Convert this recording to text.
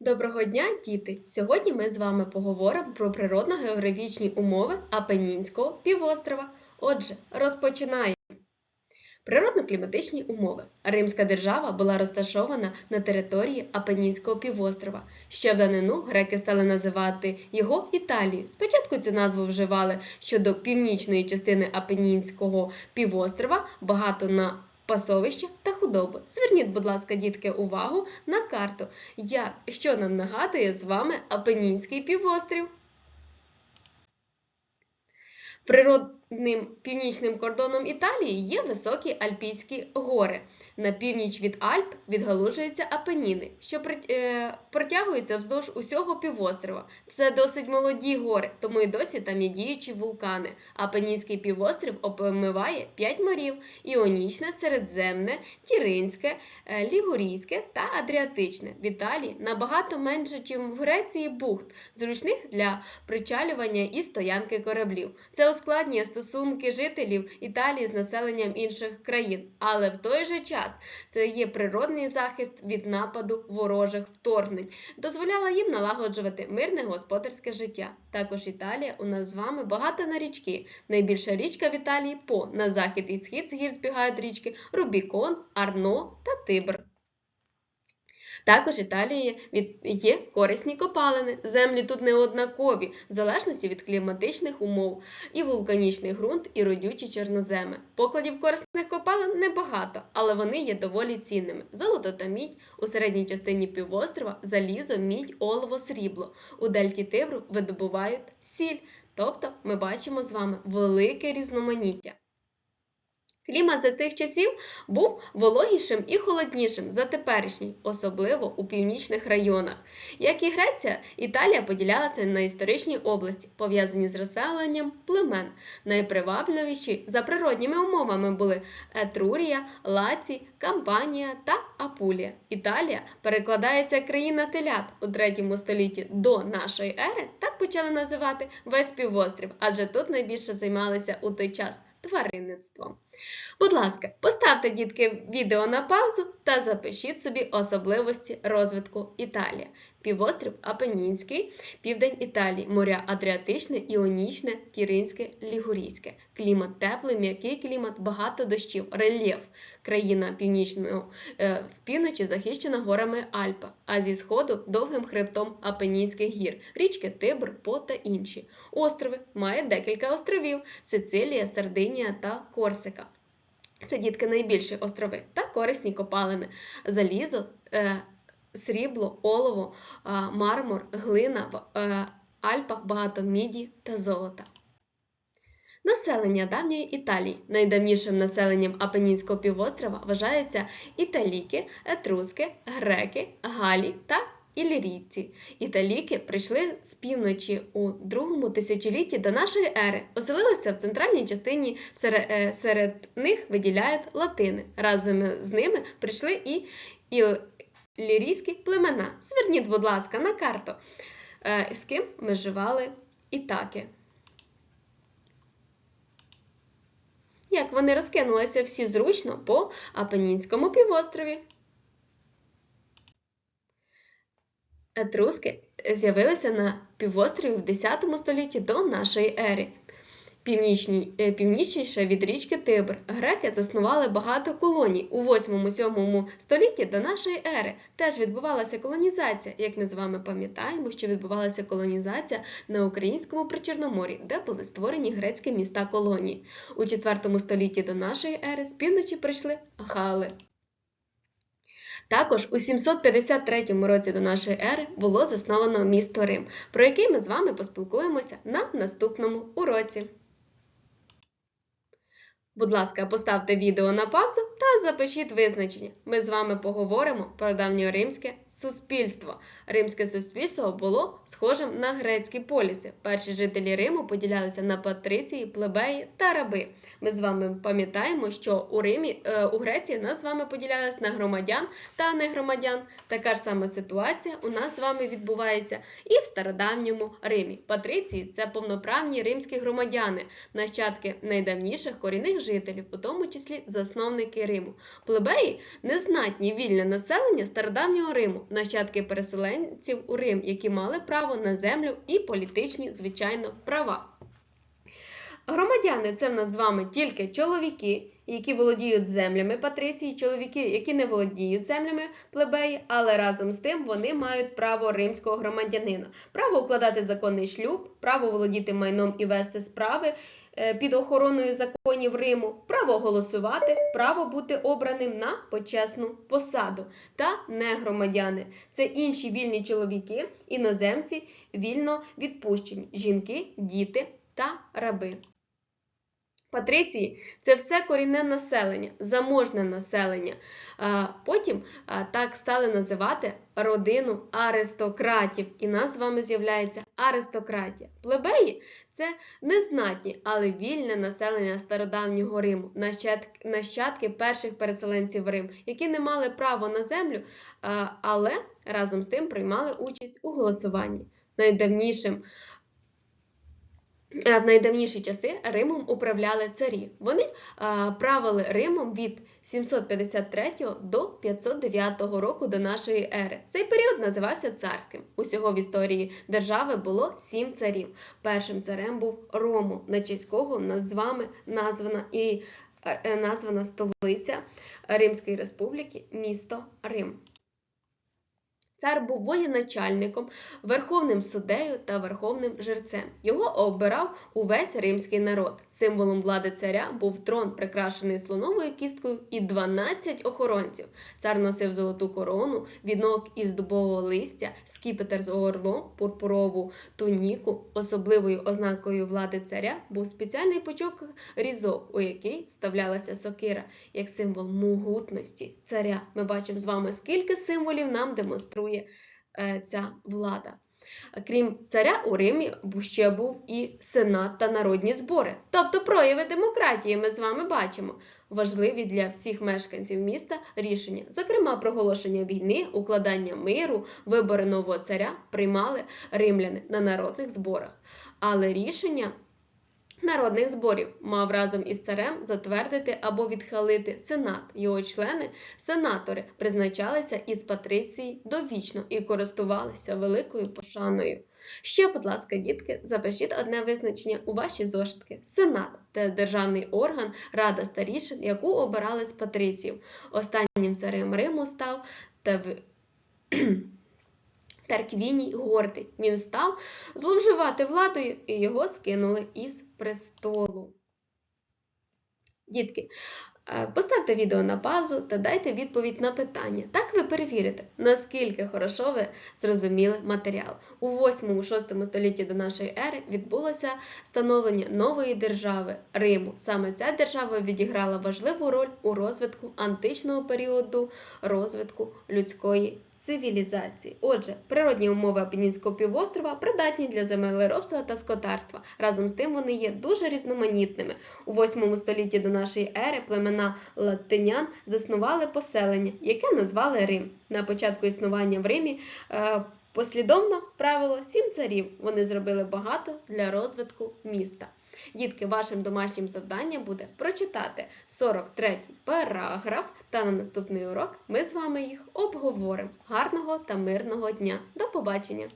Доброго дня, діти! Сьогодні ми з вами поговоримо про природно-географічні умови Апеннінського півострова. Отже, розпочинаємо. Природно-кліматичні умови. Римська держава була розташована на території Апеннінського півострова. Ще в данину греки стали називати його Італією. Спочатку цю назву вживали щодо північної частини Апеннінського півострова, багато на пасовища та худобу. Зверніть, будь ласка, дітки, увагу на карту, як, що нам нагадує з вами Апенінський півострів. Природним північним кордоном Італії є високі Альпійські гори. На північ від Альп відгалужуються Апеніни, що е, протягуються вздовж усього півострова. Це досить молоді гори, тому і досі там є діючі вулкани. Апенінський півострів омиває п'ять морів: Іонічне, Середземне, Тіринське, е, Лігурійське та Адріатичне. В Італії набагато менше, ніж в Греції бухт, зручних для причалювання і стоянки кораблів. Це ускладнює стосунки жителів Італії з населенням інших країн, але в той же час це є природний захист від нападу ворожих вторгнень, дозволяла їм налагоджувати мирне господарське життя. Також Італія у нас з вами багата на річки. Найбільша річка в Італії По на захід і схід з гір збігають річки Рубікон, Арно та Тибр. Також Італії від- є корисні копалини. Землі тут не однакові, в залежності від кліматичних умов, і вулканічний ґрунт, і родючі чорноземи. Покладів корисних копалин небагато, але вони є доволі цінними. Золото та мідь у середній частині півострова, залізо, мідь, олово, срібло. У дельті Тибру видобувають сіль. Тобто ми бачимо з вами велике різноманіття. Клімат за тих часів був вологішим і холоднішим за теперішній, особливо у північних районах. Як і Греція, Італія поділялася на історичні області, пов'язані з розселенням племен. Найпривабливіші за природніми умовами були Етрурія, Лаці, Кампанія та Апулія. Італія перекладається країна телят у 3 столітті до нашої ери. Так почали називати весь півострів, адже тут найбільше займалися у той час тваринництвом. Будь ласка, поставте дітки відео на паузу та запишіть собі особливості розвитку Італії. Півострів Апенінський, південь Італії, моря Адріатичне, Іонічне, Тіринське, Лігурійське. Клімат теплий, м'який клімат, багато дощів, рельєф. Країна північного е, в півночі захищена горами Альпа, а зі сходу довгим хребтом Апенінських гір, річки Тибр, По та інші. Острови має декілька островів: Сицилія, Сардинія та Корсика. Це дітки найбільші острови та корисні копалини, залізо, е, срібло, олово, е, мармур, глина, в е, Альпах багато міді та золота. Населення давньої Італії. Найдавнішим населенням Апенінського півострова вважаються італіки, етруски, греки, галі та ілірійці. Італіки прийшли з півночі у другому тисячолітті до нашої ери, оселилися в центральній частині, серед, е, них виділяють латини. Разом з ними прийшли і ілірійські племена. Зверніть, будь ласка, на карту, е, з ким межували ітаки. Як вони розкинулися всі зручно по Апенінському півострові. Етруски з'явилися на півострові в 10 столітті до нашої ери. Е, північніше від річки Тибр. Греки заснували багато колоній. У 8-7 столітті до нашої ери теж відбувалася колонізація. Як ми з вами пам'ятаємо, що відбувалася колонізація на українському причорномор'ї, де були створені грецькі міста колонії. У 4 столітті до нашої ери з півночі прийшли гали. Також у 753 році до нашої ери було засновано місто Рим, про який ми з вами поспілкуємося на наступному уроці. Будь ласка, поставте відео на паузу та запишіть визначення. Ми з вами поговоримо про давньоримське суспільство. Римське суспільство було схожим на грецькі поліси. Перші жителі Риму поділялися на патриції, плебеї та раби. Ми з вами пам'ятаємо, що у Римі е, у Греції нас з вами поділялися на громадян та негромадян. Така ж сама ситуація у нас з вами відбувається і в стародавньому Римі. Патриції це повноправні римські громадяни, нащадки найдавніших корінних жителів, у тому числі засновники Риму. Плебеї незнатні вільне населення стародавнього Риму. Нащадки переселенців у Рим, які мали право на землю і політичні, звичайно, права. Громадяни це в нас з вами тільки чоловіки, які володіють землями патриції, чоловіки, які не володіють землями плебеї, але разом з тим вони мають право римського громадянина, право укладати законний шлюб, право володіти майном і вести справи під охороною законів Риму, право голосувати, право бути обраним на почесну посаду та негромадяни. Це інші вільні чоловіки, іноземці, вільно відпущені, жінки, діти та раби. Патриції це все корінне населення, заможне населення. Потім так стали називати родину аристократів, і нас з вами з'являється аристократія. Плебеї це незнатні, але вільне населення стародавнього Риму, нащадки, перших переселенців Рим, які не мали право на землю, але разом з тим приймали участь у голосуванні. Найдавнішим В найдавніші часи Римом управляли царі. Вони е, правили Римом від 753 до 509 року до нашої ери. Цей період називався царським. Усього в історії держави було сім царів. Першим царем був Рому, на честь кого нас названа і е, названа столиця Римської республіки, місто Рим. Цар був воєначальником, верховним суддею та верховним жерцем. Його обирав увесь римський народ. Символом влади царя був трон, прикрашений слоновою кісткою, і 12 охоронців. Цар носив золоту корону, вінок із дубового листя, скіпетр з орлом, пурпурову туніку. Особливою ознакою влади царя був спеціальний пучок різок, у який вставлялася сокира, як символ могутності царя. Ми бачимо з вами, скільки символів нам демонструє е, ця влада. Крім царя, у Римі ще був і сенат та народні збори. Тобто прояви демократії ми з вами бачимо. Важливі для всіх мешканців міста рішення, зокрема, проголошення війни, укладання миру, вибори нового царя приймали римляни на народних зборах. Але рішення народних зборів мав разом із царем затвердити або відхилити сенат. Його члени, сенатори, призначалися із патриції довічно і користувалися великою пошаною. Ще, будь ласка, дітки, запишіть одне визначення у ваші зошитки. Сенат це державний орган, рада старішин, яку обирали з патриців. Останнім царем Риму став Тав... Тарквіній Гордий. Він став зловживати владою і його скинули із престолу. Дітки, е, поставте відео на паузу та дайте відповідь на питання. Так ви перевірите, наскільки хорошо ви зрозуміли матеріал. У 8-6 столітті до нашої ери відбулося становлення нової держави Риму. Саме ця держава відіграла важливу роль у розвитку античного періоду розвитку людської цивілізації. Отже, природні умови Апенінського півострова придатні для землеробства та скотарства. Разом з тим вони є дуже різноманітними. У 8 столітті до нашої ери племена латинян заснували поселення, яке назвали Рим. На початку існування в Римі е, послідовно правило сім царів. Вони зробили багато для розвитку міста. Дітки, вашим домашнім завданням буде прочитати 43 параграф, та на наступний урок ми з вами їх обговоримо. Гарного та мирного дня! До побачення!